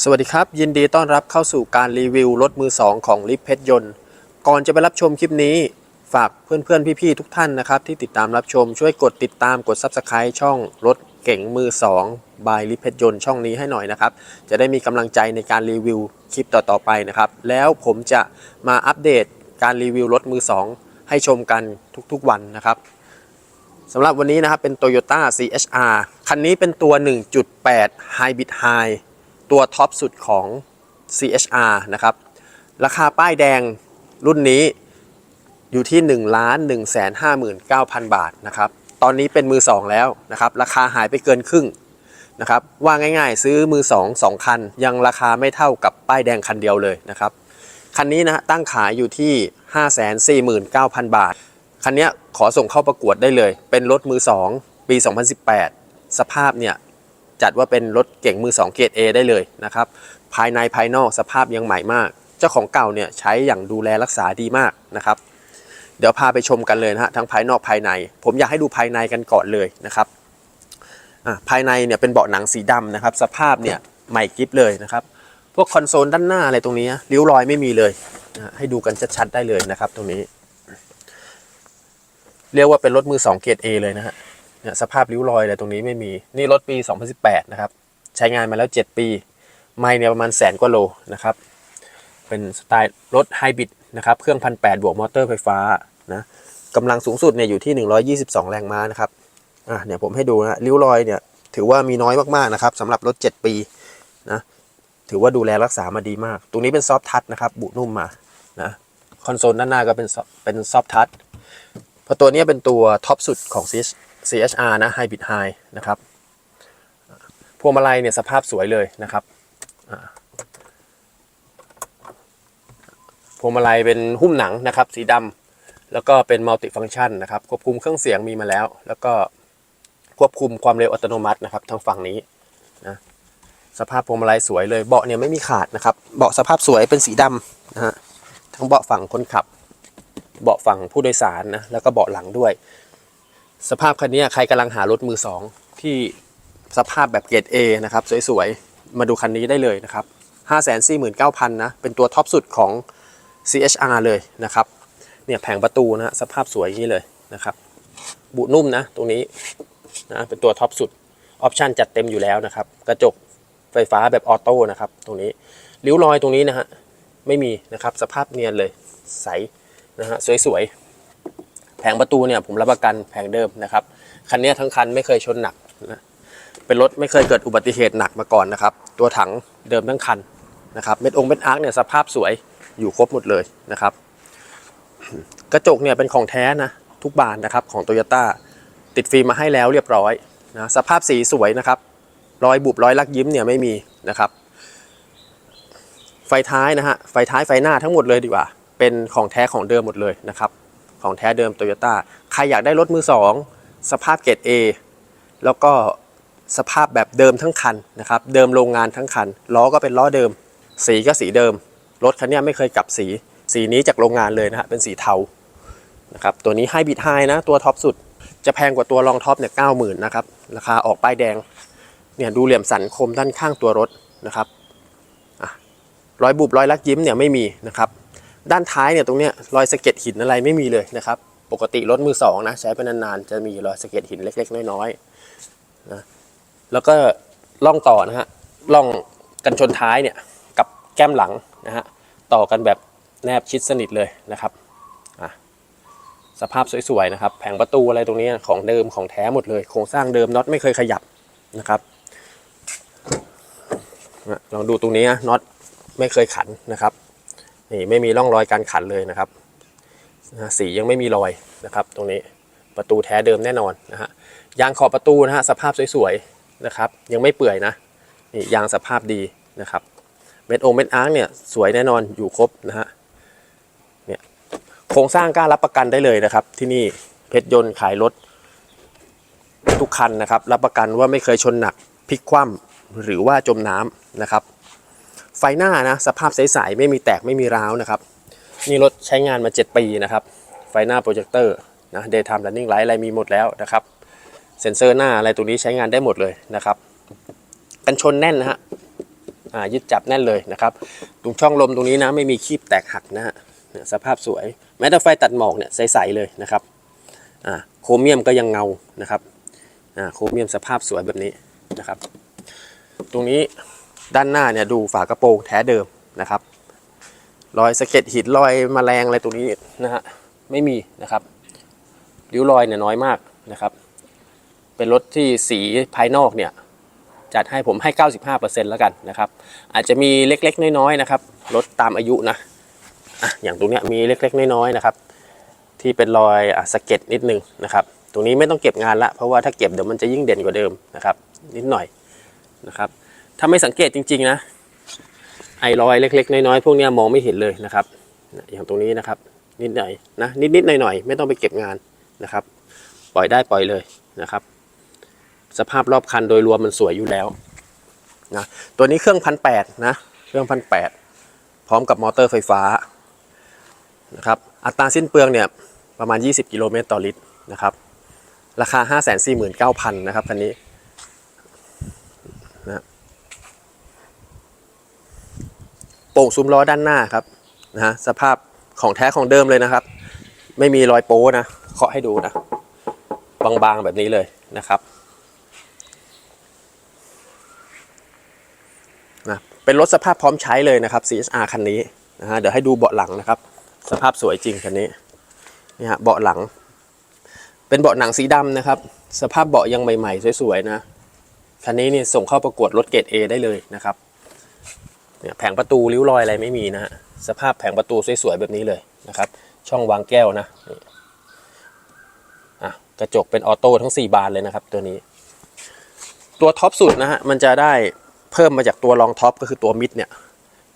สวัสดีครับ ยินดีต้อนรับเข้าสู่การรีวิวรถมือ 2 ของลิฟเพชรยนต์ ก่อนจะไปรับชมคลิปนี้ ฝากเพื่อนๆ พี่ๆ ทุกท่านนะครับ ที่ติดตามรับชมช่วยกดติดตามกด Subscribe ช่องรถเก๋งมือ 2 บายลิฟเพชรยนต์ช่องนี้ให้หน่อยนะครับ จะได้มีกำลังใจในการรีวิวคลิปต่อๆไปนะครับ แล้วผมจะมาอัปเดตการรีวิวรถมือ 2 ให้ชมกันทุกๆวันนะครับสำหรับวันนี้นะครับเป็น Toyota CHR คันนี้เป็นตัว 1.8 Hybrid High ตัวท็อปสุดของ CHR นะครับ ราคาป้ายแดงรุ่นนี้อยู่ที่ 1 1 5 9 0 0 0 บาทนะครับ ตอนนี้เป็นมือ 2 แล้วนะครับ ราคาหายไปเกินครึ่งนะครับ ว่าง่ายๆ ซื้อมือ 2 2 คัน ยังราคาไม่เท่ากับป้ายแดงคันเดียวเลยนะครับ คันนี้นะตั้งขายอยู่ที่ 549,000 บาท คันนี้ขอส่งเข้าประกวดได้เลย เป็นรถมือ 2 ปี 2018 สภาพเนี่ย จัดว่าเป็นรถเก่งมือ 2 เกรด A ได้เลยนะครับ ภายในภายนอกสภาพยังใหม่มาก เจ้าของเก่าเนี่ยใช้อย่างดูแลรักษาดีมากนะครับ เดี๋ยวพาไปชมกันเลยนะฮะทั้งภายนอกภายใน ผมอยากให้ดูภายในกันก่อนเลยนะครับอะภายในเนี่ยเป็นเบาะหนังสีดำนะครับ สภาพเนี่ยใหม่กริบเลยนะครับพวกคอนโซลด้านหน้าอะไรตรงนี้ริ้วรอยไม่มีเลย ให้ดูกันชัดๆได้เลยนะครับ ตรงนี้ เรียกว่าเป็นรถมือ 2 เกรด A เลยนะฮะ เนี่ยสภาพริ้วรอยอะไรตรงนี้ไม่มี นี่รถปี 2018 นะครับ ใช้งานมาแล้ว 7 ปี ไม่เนี่ยประมาณแสนกว่าโลนะครับ เป็นสไตล์รถไฮบริดนะครับ เครื่องพันแบวกมอเตอร์ไฟฟ้านะกำลังสูงสุดเนี่ยอยู่ที่ 122 แรงม้านะครับ อะเนี่ยผมให้ดูนะริ้วรอยเนี่ยถือว่ามีน้อยมากๆนะครับสำหรับรถ 7 ปีนะ ถือว่าดูแลรักษามาดีมาก ตรงนี้เป็นซอฟทัชนะครับ บุนุ่มมานะ คอนโซลด้านหน้าก็เป็นเป็นซอฟทัชเพราะตัวนี้เป็นตัวท็อปสุดของ CH CHR นะ Hybrid High นะครับพวงมาลัยเนี่ยสภาพสวยเลยนะครับพวงมาลัยเป็นหุ้มหนังนะครับ สีดำแล้วก็เป็นมัลติฟังชันนะครับควบคุมเครื่องเสียงมีมาแล้ว แล้วก็ควบคุมความเร็วอัตโนมัตินะครับทางฝั่งนี้นะสภาพพวงมาลัยสวยเลยเบาะเนี่ยไม่มีขาดนะครับ เบาะสภาพสวยเป็นสีดำนะฮะทั้งเบาะฝั่งคนขับ เบาะฝั่งผู้โดยสารนะแล้วก็เบาะหลังด้วย สภาพคันนี้ใครกำลังหารถมือสองที่สภาพแบบเกรด A นะครับสวยๆ มาดูคันนี้ได้เลยนะครับ 549,000 นะ เป็นตัวท็อปสุดของ CHR เลยนะครับ เนี่ยแผงประตูนะสภาพสวยอย่างนี้เลยนะครับ บุนุ่มนะตรงนี้นะเป็นตัวท็อปสุด ออปชันจัดเต็มอยู่แล้วนะครับ กระจกไฟฟ้าแบบออโต้นะครับ ตรงนี้ริ้วรอยตรงนี้นะฮะไม่มีนะครับสภาพเนียนเลยใสนะฮะสวยๆ แผงประตูเนี่ยผมรับประกันแผงเดิมนะครับคันนี้ทั้งคันไม่เคยชนหนักนะเป็นรถไม่เคยเกิดอุบัติเหตุหนักมาก่อนนะครับ ตัวถังเดิมทั้งคันนะครับเม็ดองเม็ดอาร์คเนี่ยสภาพสวยอยู่ครบหมดเลยนะครับ กระจกเนี่ยเป็นของแท้นะทุกบานนะครับของโตโยต้าติดฟิล์มมาให้แล้วเรียบร้อยนะสภาพสีสวยนะครับรอยบุบรอยลักยิ้มเนี่ยไม่มีนะครับ ไฟท้ายนะฮะไฟท้ายไฟหน้าทั้งหมดเลยดีกว่า เป็นของแท้ของเดิมหมดเลยนะครับ ของแท้เดิมโตโยต้าใครอยากได้รถมือ 2 สภาพเกรด A แล้วก็สภาพแบบเดิมทั้งคันนะครับ เดิมโรงงานทั้งคัน ล้อก็เป็นล้อเดิม สีก็สีเดิม รถคันนี้ไม่เคยกลับสี สีนี้จากโรงงานเลยนะฮะ เป็นสีเทา นะครับ ตัวนี้ไฮบริดไฮนะ ตัวท็อปสุด จะแพงกว่าตัวรองท็อปเนี่ยเก้าหมื่นนะครับ ราคาออกป้ายแดง เนี่ยดูเหลี่ยมสันคมด้านข้างตัวรถนะครับอะรอยบุบรอยลักยิ้มเนี่ยไม่มีนะครับ ด้านท้ายเนี่ยตรงเนี้ยรอยสะเก็ดหินอะไรไม่มีเลยนะครับ ปกติรถมือสองนะใช้ไปนานๆจะมีรอยสะเก็ดหินเล็กๆ น้อยๆนะแล้วก็ล่องต่อนะฮะล่องกันชนท้ายเนี่ยกับแก้มหลังนะฮะต่อกันแบบแนบชิดสนิทเลยนะครับสภาพสวยๆนะครับแผงประตูอะไรตรงนี้ของเดิมของแท้หมดเลยโครงสร้างเดิมน็อตไม่เคยขยับนะครับลองดูตรงนี้น็อตไม่เคยขันนะครับ นี่ไม่มีร่องรอยการขันเลยนะครับสียังไม่มีรอยนะครับ ตรงนี้ประตูแท้เดิมแน่นอนนะฮะยางขอบประตูนะฮะสภาพสวยๆนะครับ ยังไม่เปื่อยนะนี่ยางสภาพดีนะครับเม็ดองเม็ดอาร์คเนี่ยสวยแน่นอนอยู่ครบนะฮะเนี่ยโครงสร้างกล้ารับประกันได้เลยนะครับ ที่นี่เพชรยนต์ขายรถทุกคันนะครับ รับประกันว่าไม่เคยชนหนักพลิกคว่ำหรือว่าจมน้ำนะครับ ไฟหน้านะสภาพใสๆไม่มีแตกไม่มีร้าวนะครับนี่รถใช้งานมา 7 ปีนะครับไฟหน้าโปรเจคเตอร์นะ daytime running light อะไรมีหมดแล้วนะครับเซ็นเซอร์หน้าอะไรตรงนี้ใช้งานได้หมดเลยนะครับกันชนแน่นนะฮะอ่ายึดจับแน่นเลยนะครับตรงช่องลมตรงนี้นะไม่มีคีบแตกหักนะฮะสภาพสวย แม้แต่ไฟตัดหมอกเนี่ยใสๆเลยนะครับอ่าโครเมียมก็ยังเงานะครับอ่าโครเมียมสภาพสวยแบบนี้นะครับ ตรงนี้ ด้านหน้าเนี่ยดูฝากระโปรงแท้เดิมนะครับ รอยสะเก็ดหินรอยแมลงอะไรตรงนี้นะฮะไม่มีนะครับริ้วรอยเนี่ยน้อยมากนะครับ เป็นรถที่สีภายนอกเนี่ยจัดให้ผมให้ 95%แล้วกันนะครับ อาจจะมีเล็กๆ น้อยๆนะครับรถตามอายุนะอะอย่างตรงเนี้ยมีเล็กๆ น้อยๆนะครับ ที่เป็นรอยอสะเก็ดนิดนึงนะครับ ตรงนี้ไม่ต้องเก็บงานละเพราะว่าถ้าเก็บเดี๋ยวมันจะยิ่งเด่นกว่าเดิมนะครับ นิดหน่อยนะครับ ถ้าไม่สังเกตจริง ๆ นะ ไอรอยเล็ก ๆ น้อยๆพวกนี้มองไม่เห็นเลยนะครับ อย่างตรงนี้นะครับ นิดหน่อยนะนิดๆหน่อยๆไม่ต้องไปเก็บงานนะครับ ปล่อยได้ปล่อยเลยนะครับ สภาพรอบคันโดยรวมมันสวยอยู่แล้วนะตัวนี้เครื่องพันแปดนะเครื่องพันแปดพร้อมกับมอเตอร์ไฟฟ้านะครับอัตราสิ้นเปลืองเนี่ยประมาณ 20 กิโลเมตรต่อลิตรนะครับ ราคา 549,000 นะครับคันนี้นะ โป่งซุ้มล้อด้านหน้าครับนะฮะสภาพของแท้ของเดิมเลยนะครับ ไม่มีรอยโป้นะเคาะให้ดูนะบางๆแบบนี้เลยนะครับนะเป็นรถสภาพพร้อมใช้เลยนะครับ CSR คันนี้นะฮะเดี๋ยวให้ดูเบาะหลังนะครับ สภาพสวยจริงคันนี้นี่ฮะเบาะหลัง เป็นเบาะหนังสีดำนะครับ สภาพเบาะยังใหม่ๆ สวยๆนะคันนี้นี่ส่งเข้าประกวดรถเกรด A ได้เลยนะครับ เนี่ยแผงประตูริ้วรอยอะไรไม่มีนะฮะสภาพแผงประตูสวยๆแบบนี้เลยนะครับ ช่องวางแก้วนะอะกระจกเป็นออโต้ทั้ง 4 บานเลยนะครับ ตัวนี้ ตัวท็อปสุดนะฮะมันจะได้เพิ่มมาจากตัวรองท็อปก็คือตัวมิดเนี่ย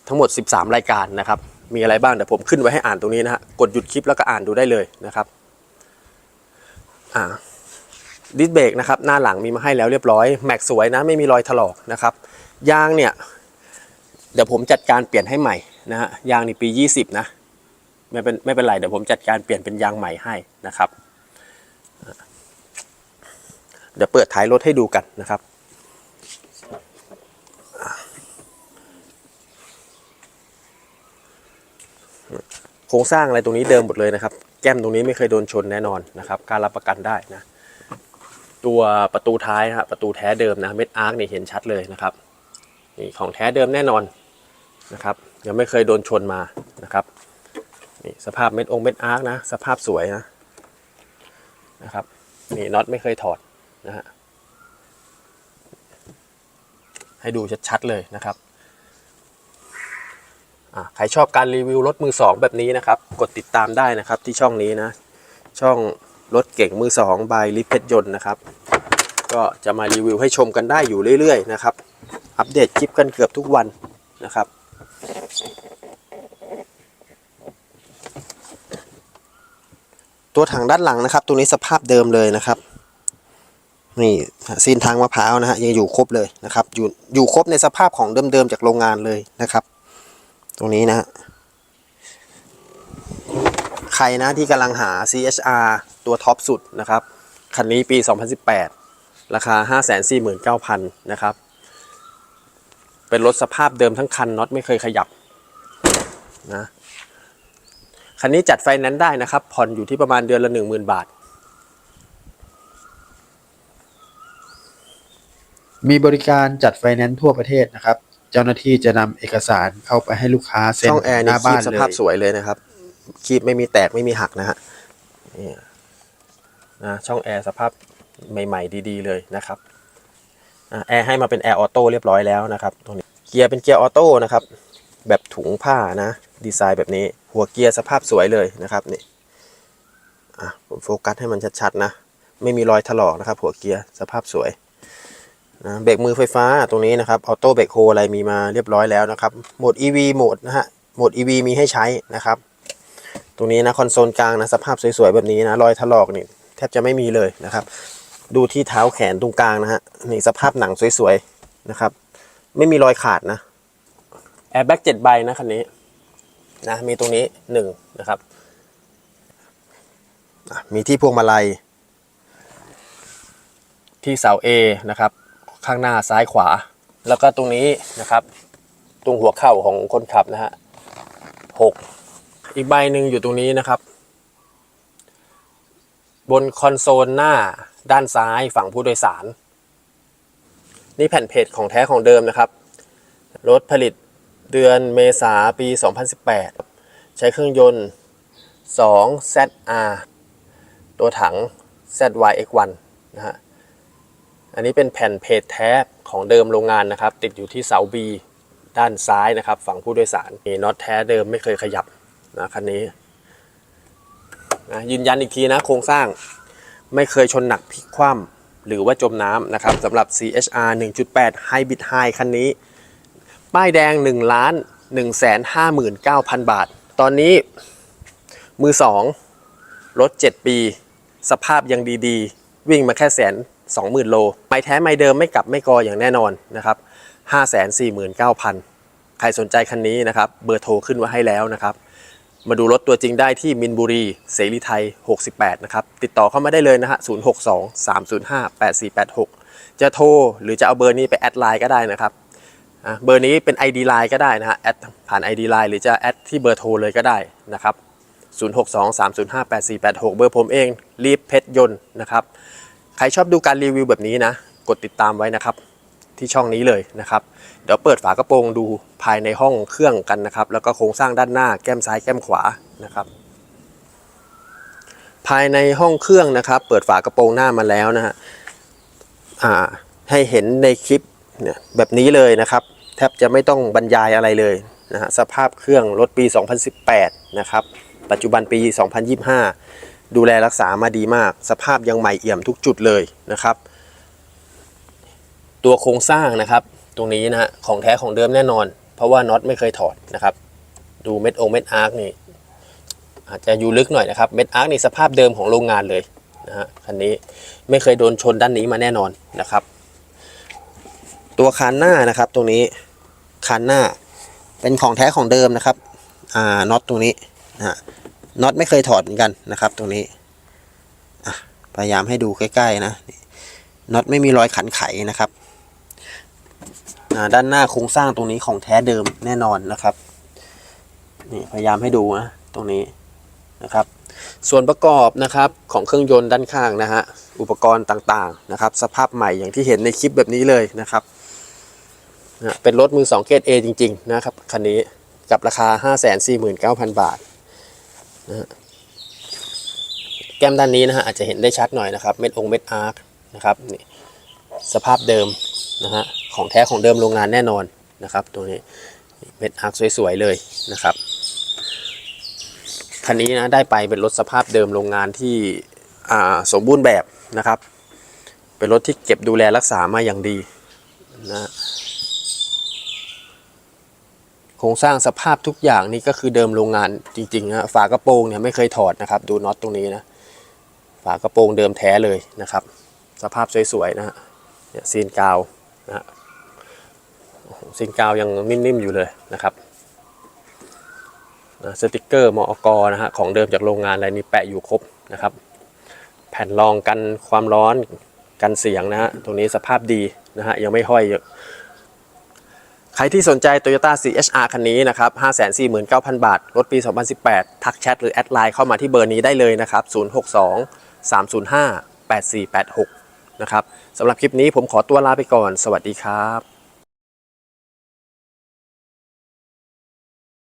ทั้งหมด 13 รายการนะครับ มีอะไรบ้างเดี๋ยวผมขึ้นไว้ให้อ่านตรงนี้นะฮะกดหยุดคลิปแล้วก็อ่านดูได้เลยนะครับอ่าดิสเบรกนะครับหน้าหลังมีมาให้แล้วเรียบร้อย แม็กสวยนะไม่มีรอยถลอกนะครับยางเนี่ย เดี๋ยวผมจัดการเปลี่ยนให้ใหม่นะฮะยางนี่ปี 20 นะไม่เป็นไม่เป็นไรเดี๋ยวผมจัดการเปลี่ยนเป็นยางใหม่ให้นะครับ เดี๋ยวเปิดท้ายรถให้ดูกันนะครับโครงสร้างอะไรตรงนี้เดิมหมดเลยนะครับ แก้มตรงนี้ไม่เคยโดนชนแน่นอนนะครับ การรับประกันได้นะ ตัวประตูท้ายนะครับประตูแท้เดิมนะเม็ดอาร์คนี่เห็นชัดเลยนะครับนี่ของแท้เดิมแน่นอน นะครับ ยังไม่เคยโดนชนมานะครับนี่สภาพเม็ดองเม็ดอาร์คนะ สภาพสวยนะนะครับนี่น็อตไม่เคยถอดนะฮะให้ดูชัดๆเลยนะครับใครชอบการรีวิวรถมือสองแบบนี้นะครับ กดติดตามได้นะครับที่ช่องนี้นะ ช่องรถเก่งมือสองบายลิเพชรยนต์นะครับ ก็จะมารีวิวให้ชมกันได้อยู่เรื่อยๆนะครับ อัปเดตคลิปกันเกือบทุกวันนะครับ ตัวถังด้านหลังนะครับ ตัวนี้สภาพเดิมเลยนะครับนี่ซีนทางมะพร้าวนะฮะยังอยู่ครบเลยนะครับ อยู่อยู่ครบในสภาพของเดิมๆจากโรงงานเลยนะครับ ตรงนี้นะฮะใครนะที่กำลังหา CHR ตัวท็อปสุดนะครับ คันนี้ปี 2018 ราคา 549,000 นะครับ เป็นรถสภาพเดิมทั้งคันน็อตไม่เคยขยับ นะคันนี้จัดไฟแนนซ์ได้นะครับ ผ่อนอยู่ที่ประมาณเดือนละ 10,000 บาท มีบริการจัดไฟแนนซ์ทั่วประเทศนะครับ เจ้าหน้าที่จะนำเอกสารเข้าไปให้ลูกค้าเซ็นช่องแอร์หนี่น้าคีบ้าบนสเลภาพยสวยเลยนะครับคีบไม่มีแตกไม่มีหักนะฮะนี่นะช่องแอร์สภาพใหม่ ๆ ดี ๆ เลยนะครับอะแอร์ให้มาเป็นแอร์ออโต้เรียบร้อยแล้วนะครับตรงนี้เกียร์เป็นเกียร์ออโต้นะครับ แบบถุงผ้านะ ดีไซน์แบบนี้หัวเกียร์สภาพสวยเลยนะครับนี่อะผมโฟกัสให้มันชัดๆนะ ไม่มีรอยถลอกนะครับ หัวเกียร์สภาพสวยนะเบรกมือไฟฟ้าตรงนี้นะครับออโต้เบรกโฮอะไรมีมาเรียบร้อยแล้วนะครับโหมด EV โหมดนะฮะโหมด EV มีให้ใช้นะครับ ตรงนี้นะคอนโซลกลางนะสภาพสวยๆแบบนี้นะรอยถลอกนี่แทบจะไม่มีเลยนะครับ ดูที่เท้าแขนตรงกลางนะฮะนี่สภาพหนังสวยๆนะครับ ไม่มีรอยขาดนะ แอร์แบ็กเจ็ดใบนะคันนี้นะมีตรงนี้หนึ่งนะครับ มีที่พวงมาลัย ที่เสา A นะครับ ข้างหน้าซ้ายขวา แล้วก็ตรงนี้นะครับ ตรงหัวเข่าของคนขับนะฮะหกอีกใบหนึ่งอยู่ตรงนี้นะครับ บนคอนโซลหน้าด้านซ้ายฝั่งผู้โดยสาร นี่แผ่นเพจของแท้ของเดิมนะครับ รถผลิต เดือนเมษาปี 2018 ใช้เครื่องยนต์ 2 ZR ตัวถัง ZYX1 นะฮะ อันนี้เป็นแผ่นเพจแท้ของเดิมโรงงานนะครับ ติดอยู่ที่เสา B ด้านซ้ายนะครับ ฝั่งผู้โดยสารนี่น็อตแท้เดิมไม่เคยขยับนะคันนี้นะยืนยันอีกทีนะโครงสร้างไม่เคยชนหนักพลิกคว่ำหรือว่าจมน้ำนะครับสำหรับ CHR 1.8 Hybrid High คันนี้ ป้ายแดง1ล้าน1 5 9 0 0 0 บาท ตอนนี้มือ2รถ 7 ปี สภาพยังดีๆ วิ่งมาแค่แสนสองหมื่นโล ไม่แท้ไม่เดิมไม่กลับไม่กออย่างแน่นอนนะครับห้าแสนสี่หมื่นเก้าพันใครสนใจคันนี้นะครับ เบอร์โทรขึ้นไว้ให้แล้วนะครับ มาดูรถตัวจริงได้ที่มินบุรี เสรีไทย 68 นะครับ ติดต่อเข้ามาได้เลยนะฮะ 062 305 8486 จะโทรหรือจะเอาเบอร์นี้ไปแอดไลน์ก็ได้นะครับะเบอร์นี้เป็น ID Line ก็ได้นะฮะแอดผ่าน ID Line หรือจะแอดที่เบอร์โทรเลยก็ได้นะครับ062 305 8486 เบอร์ผมเองรีบเพชรยนต์นะครับ ใครชอบดูการรีวิวแบบนี้นะ กดติดตามไว้นะครับ ที่ช่องนี้เลยนะครับ เดี๋ยวเปิดฝากระโปรงดูภายในห้องเครื่องกันนะครับ แล้วก็โครงสร้างด้านหน้าแก้มซ้ายแก้มขวานะครับ ภายในห้องเครื่องนะครับ เปิดฝากระโปรงหน้ามาแล้วนะฮะให้เห็นในคลิปเนี่ยแบบนี้เลยนะครับ แทบจะไม่ต้องบรรยายอะไรเลยนะฮะสภาพเครื่องรถปี 2018 นะครับ ปัจจุบันปี 2025 ดูแลรักษามาดีมาก สภาพยังใหม่เอี่ยมทุกจุดเลยนะครับ ตัวโครงสร้างนะครับ ตรงนี้นะฮะของแท้ของเดิมแน่นอน เพราะว่าน็อตไม่เคยถอดนะครับ ดูเม็ดองเม็ดอาร์คนี่อาจจะอยู่ลึกหน่อยนะครับเม็ดอาร์คนี่สภาพเดิมของโรงงานเลยนะฮะคันนี้ไม่เคยโดนชนด้านนี้มาแน่นอนนะครับ ตัวคานหน้านะครับตรงนี้ คานหน้า เป็นของแท้ของเดิมนะครับอ่าน็อตตรงนี้นะฮะน็อตไม่เคยถอดเหมือนกันนะครับ ตรงนี้พยายามให้ดูใกล้ๆนะน็อตไม่มีรอยขันไขนะครับด้านหน้าโครงสร้างตรงนี้ของแท้เดิมแน่นอนนะครับนี่พยายามให้ดูนะตรงนี้นะครับ ส่วนประกอบนะครับของเครื่องยนต์ด้านข้างนะฮะอุปกรณ์ต่างๆนะครับ สภาพใหม่อย่างที่เห็นในคลิปแบบนี้เลยนะครับ นะเป็นรถมือ2เกรด A จริง ๆ นะครับ คันนี้กับราคา 549,000 บาทนะฮะแก้มด้านนี้นะฮะอาจจะเห็นได้ชัดหน่อยนะครับ เม็ดองเม็ดอาร์คนะครับนี่สภาพเดิมนะฮะของแท้ของเดิมโรงงานแน่นอนนะครับ ตัวนี้เม็ดอาร์คสวย ๆ เลยนะครับคันนี้นะได้ไปเป็นรถสภาพเดิมโรงงานที่สมบูรณ์แบบนะครับ เป็นรถที่เก็บดูแลรักษามาอย่างดีนะ โครงสร้างสภาพทุกอย่างนี่ก็คือเดิมโรงงานจริงๆนะฝากระโปรงเนี่ยไม่เคยถอดนะครับ ดูน็อตตรงนี้นะฝากระโปรงเดิมแท้เลยนะครับ สภาพสวยๆนะฮะเนี่ยซีนกาวนะฮะซีนกาวยังนิ่มๆอยู่เลยนะครับนะสติกเกอร์มอกนะฮะของเดิมจากโรงงานอะไรนี้แปะอยู่ครบนะครับ แผ่นรองกันความร้อนกันเสียงนะฮะตรงนี้สภาพดีนะฮะยังไม่ห้อยเยอะ ใครที่สนใจ Toyota CHR คันนี้นะครับ 549,000 บาท รถปี 2018 ทักแชทหรือแอดไลน์เข้ามาที่เบอร์นี้ได้เลยนะครับ 062 305 8486 นะครับสำหรับคลิปนี้ผมขอตัวลาไปก่อน สวัสดีครับ